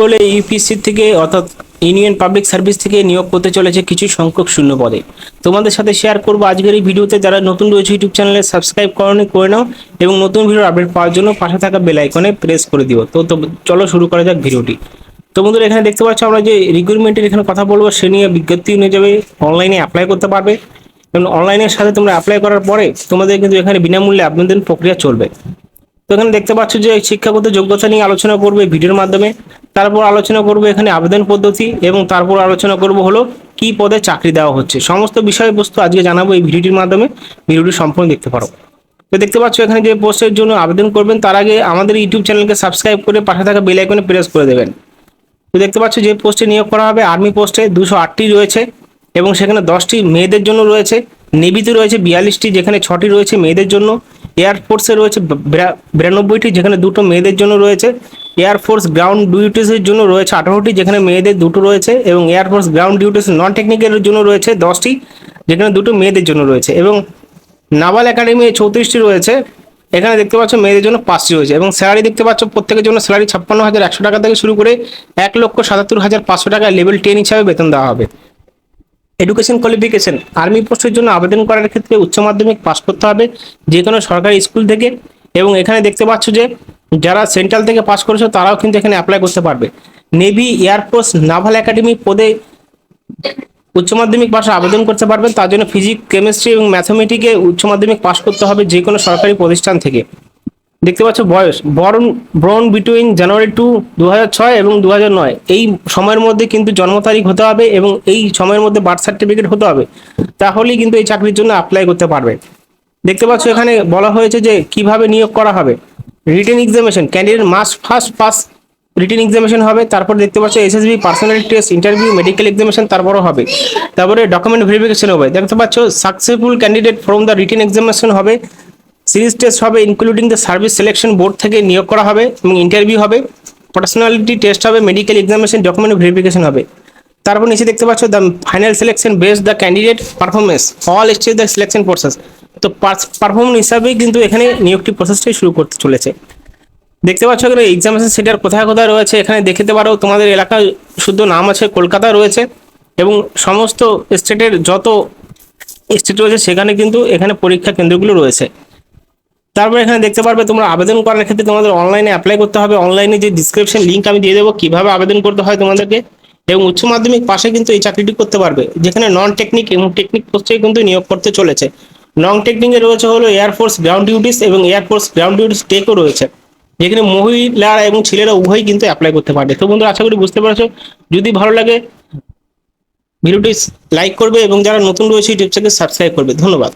বলে ইউপিএসসি থেকে, অর্থাৎ ইউনিয়ন পাবলিক সার্ভিস থেকে নিয়োগ করতে চলেছে কিছু সংখ্যক শূন্য পদে। তোমাদের সাথে শেয়ার করব আজকের এই ভিডিওতে। যারা নতুন রয়েছে ইউটিউব চ্যানেলে সাবস্ক্রাইব করনি, করে নাও এবং নতুন ভিডিওর আপডেট পাওয়ার জন্য পাশে থাকা বেল আইকনে প্রেস করে দিও। তো তো, চলো শুরু করা যাক ভিডিওটি। তো বন্ধুরা, এখানে দেখতে পাচ্ছ আমরা যে রিক্রুটমেন্টের এখানে কথা বলব, সে নিয়ে বিজ্ঞপ্তি নিয়ে যাবে। অনলাইনে অ্যাপ্লাই করতে পারবে। এবং অনলাইনের সাথে তোমরা অ্যাপ্লাই করার পরে তোমাদের কিন্তু এখানে বিনামূল্যে আবেদন প্রক্রিয়া চলবে। তো এখানে দেখতে পাচ্ছ যে শিক্ষাগত যোগ্যতা নিয়ে আলোচনা করবে ভিডিওর মাধ্যমে। তারপর আলোচনা করবে এখানে আবেদন পদ্ধতি এবং তারপর আলোচনা করব হলো কি পদে চাকরি দেওয়া হচ্ছে। সমস্ত বিষয়বস্তু আজকে জানাব এই ভিডিওটির মাধ্যমে। ভিডিওটি সম্পূর্ণ দেখতে পারো। তো দেখতে পাচ্ছ এখানে যে পোস্টের জন্য আবেদন করবেন, তার আগে আমাদের ইউটিউব চ্যানেলকে সাবস্ক্রাইব করে পাশে থাকা বেল আইকনে প্রেস করে দেবেন। তো দেখতে পাচ্ছ যে পোস্টে নিয়োগ করা হবে আর্মি পোস্টে দুশো আটটি রয়েছে এবং সেখানে দশটি মেয়েদের জন্য রয়েছে। নেভিতে রয়েছে বিয়াল্লিশটি, যেখানে ছটি রয়েছে মেয়েদের জন্য। এয়ারফোর্সে রয়েছে বিরানব্বইটি, যেখানে দুটো মেয়েদের জন্য রয়েছে। এয়ারফোর্স গ্রাউন্ড ডিউটিসের জন্য রয়েছে আঠারোটি, যেখানে মেয়েদের দুটো রয়েছে এবং air force ground duties non technical জন্য রয়েছে দশটি, যেখানে দুটো মেয়েদের জন্য রয়েছে এবং নাভাল একাডেমি চৌত্রিশটি রয়েছে। এখানে দেখতে পাচ্ছ মেয়েদের জন্য পাঁচটি রয়েছে এবং স্যালারি দেখতে পাচ্ছ প্রত্যেকের জন্য স্যালারি ছাপ্পান্ন হাজার একশো টাকা থেকে শুরু করে এক লক্ষ সাতাত্তর হাজার পাঁচশো টাকা লেভেল টেন হিসাবে বেতন দেওয়া হবে। এডুকেশন কোয়ালিফিকেশন আর্মি পোস্টের জন্য আবেদন করার ক্ষেত্রে উচ্চ মাধ্যমিক পাস করতে হবে। যে কোনো সরকারি স্কুল থেকে এবং এখানে দেখতে পাচ্ছ যে যারা সেন্ট্রাল থেকে পাস করেছ, তারাও কিন্তু এখানে অ্যাপ্লাই করতে পারবে। নেভি এয়ারফোর্স নাভাল একাডেমি পদে উচ্চ মাধ্যমিক পাশে আবেদন করতে পারবেন। তার জন্য ফিজিক্স কেমিস্ট্রি এবং ম্যাথমেটিকে উচ্চ মাধ্যমিক পাশ করতে হবে যে কোনো সরকারি প্রতিষ্ঠান থেকে। দেখতে পাচ্ছ বয়স বরণ ব্রন বিটুইন জানুয়ারি টু দু এবং দু এই সময়ের মধ্যে কিন্তু জন্ম তারিখ হতে হবে এবং এই সময়ের মধ্যে বার্থ সার্টিফিকেট হতে হবে। তাহলেই কিন্তু এই চাকরির জন্য অ্যাপ্লাই করতে পারবে। দেখতে পাচ্ছ এখানে বলা হয়েছে যে কীভাবে নিয়োগ করা হবে। Written examination candidate must first pass written examination হবে, তারপর দেখতে পাচ্ছ SSB personality test interview medical examination তারপরও হবে। তারপরে ডকুমেন্ট ভেরিফিকেশন হবে। দেখতে পাচ্ছ successful candidate from the written examination হবে। সিরিজ টেস্ট হবে including the service selection board থেকে নিয়োগ করা হবে এবং ইন্টারভিউ হবে। পার্সোনালিটি টেস্ট হবে মেডিকেল এক্সামিনেশন ডকুমেন্ট ভেরিফিকেশন হবে। তারপর নিচে দেখতে পাচ্ছ the final selection base the candidate performance all stage the selection process তো পারফরমেন্স হিসাবেই কিন্তু এখানে নিয়োগটি প্রসেসটাই শুরু করতে চলেছে। দেখতে পাচ্ছ এখানে এক্সামিনেশন সেন্টার কোথায় কোথায় রয়েছে, এখানে দেখতে পারো, তোমাদের এলাকায় শুদ্ধ নাম আছে, কলকাতা রয়েছে, এবং সমস্ত স্টেটের যত স্টেট রয়েছে, সেখানে কিন্তু এখানে পরীক্ষা কেন্দ্রগুলো রয়েছে। তারপর এখানে দেখতে পারবে, তোমরা আবেদন করার ক্ষেত্রে তোমাদের অনলাইনে অ্যাপ্লাই করতে হবে। অনলাইনে যে ডিসক্রিপশন লিঙ্ক আমি দিয়ে দেবো, কীভাবে আবেদন করতে হয় তোমাদেরকে, এবং উচ্চ মাধ্যমিক পাশে কিন্তু এই চাকরিটি করতে পারবে, যেখানে নন টেকনিক এবং টেকনিক পোস্টে কিন্তু নিয়োগ করতে চলেছে। নন টেকনিকে রয়েছে হলো এয়ারফোর্স গ্রাউন্ড ডিউটিস এবং এয়ারফোর্স গ্রাউন্ড ডিউটিস টেকও রয়েছে। যেখানে মহিলারা এবং ছেলেরা উভয়ই কিন্তু অ্যাপ্লাই করতে পারবে। তো বন্ধুরা, আশা করি বুঝতে পারছ। যদি ভালো লাগে, ভিডিওটি লাইক করবে এবং যারা নতুন রয়েছে ইউটিউব চ্যানেল সাবস্ক্রাইব করবে। ধন্যবাদ।